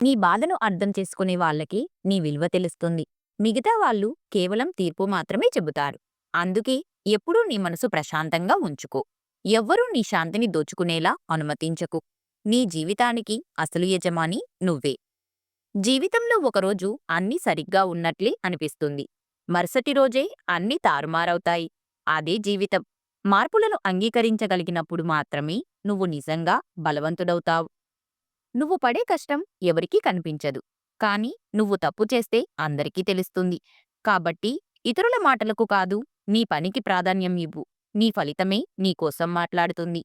నీ బాధను అర్థం చేసుకునే వాళ్ళకి నీ విలువ తెలుస్తుంది. మిగతా వాళ్ళు కేవలం తీర్పు మాత్రమే చెబుతారు. అందుకే ఎప్పుడూ నీ మనసు ప్రశాంతంగా ఉంచుకో. ఎవ్వరూ నీ శాంతిని దోచుకునేలా అనుమతించకు. నీ జీవితానికి అసలు యజమాని నువ్వే. జీవితంలో ఒకరోజు అన్నీ సరిగ్గా ఉన్నట్లే అనిపిస్తుంది. మరుసటి రోజే అన్నీ తారుమారవుతాయి. అదే జీవితం. మార్పులను అంగీకరించగలిగినప్పుడు మాత్రమే నువ్వు నిజంగా బలవంతుడవుతావు. నువ్వు పడే కష్టం ఎవరికీ కనిపించదు. కాని నువ్వు తప్పు చేస్తే అందరికీ తెలుస్తుంది. కాబట్టి ఇతరుల మాటలకు కాదు నీ పనికి ప్రాధాన్యం ఇవ్వు. నీ ఫలితమే నీకోసం మాట్లాడుతుంది.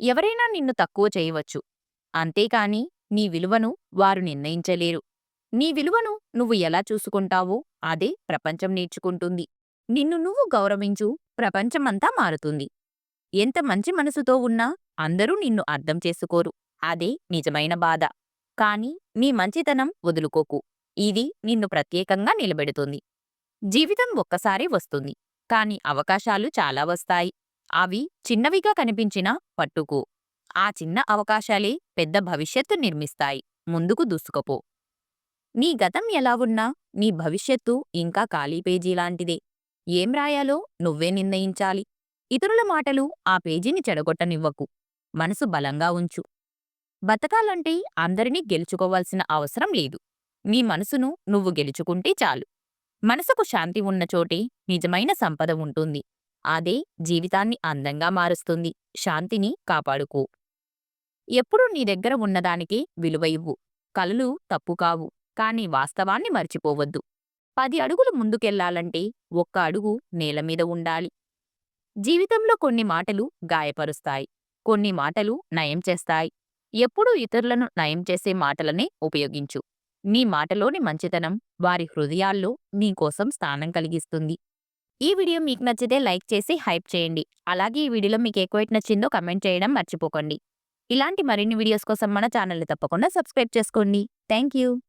ఎవరైనా నిన్ను తక్కువ చేయవచ్చు. అంతేకాని నీ విలువను వారు నిర్ణయించలేరు. నీ విలువను నువ్వు ఎలా చూసుకుంటావో అదే ప్రపంచం నేర్చుకుంటుంది. నిన్ను నువ్వు గౌరవించు ప్రపంచమంతా మారుతుంది. ఎంత మంచి మనసుతో ఉన్నా అందరూ నిన్ను అర్థం చేసుకోరు. అదే నిజమైన బాధ. కాని నీ మంచితనం వదులుకోకు. ఇది నిన్ను ప్రత్యేకంగా నిలబెడుతుంది. జీవితం ఒక్కసారి వస్తుంది. కాని అవకాశాలు చాలా వస్తాయి. అవి చిన్నవిగా కనిపించినా పట్టుకో. ఆ చిన్న అవకాశాలే పెద్ద భవిష్యత్తు నిర్మిస్తాయి. ముందుకు దూసుకపో. నీ గతం ఎలా ఉన్నా నీ భవిష్యత్తు ఇంకా ఖాళీ పేజీ లాంటిదే. ఏం రాయాలో నువ్వే నిర్ణయించాలి. ఇతరుల మాటలు ఆ పేజీని చెడగొట్టనివ్వకు. మనసు బలంగా ఉంచు. బతకాలంటే అందరినీ గెలుచుకోవాల్సిన అవసరం లేదు. నీ మనసును నువ్వు గెలుచుకుంటే చాలు. మనసుకు శాంతి ఉన్న చోటే నిజమైన సంపద ఉంటుంది. అదే జీవితాన్ని అందంగా మారుస్తుంది. శాంతిని కాపాడుకో. ఎప్పుడూ నీ దగ్గర ఉన్నదానికి విలువ ఇవ్వు. కలలు తప్పు కావు. కాని వాస్తవాన్ని మర్చిపోవద్దు. పది అడుగులు ముందుకెళ్ళాలంటే ఒక్క అడుగు నేలమీద ఉండాలి. జీవితంలో కొన్ని మాటలు గాయపరుస్తాయి. కొన్ని మాటలు నయం చేస్తాయి. ఎప్పుడూ ఇతరులను నయం చేసే మాటలనే ఉపయోగించు. నీ మాటలోని మంచితనం వారి హృదయాల్లో నీకోసం స్థానం కలిగిస్తుంది. ఈ వీడియో మీకు నచ్చితే లైక్ చేసి హైప్ చేయండి. అలాగే ఈ వీడియోలో మీకు ఎక్కువ నచ్చిందో కమెంట్ చేయడం మర్చిపోకండి. ఇలాంటి మరిన్ని వీడియోస్ కోసం మన ఛానల్ని తప్పకుండా సబ్స్క్రైబ్ చేసుకోండి. Thank you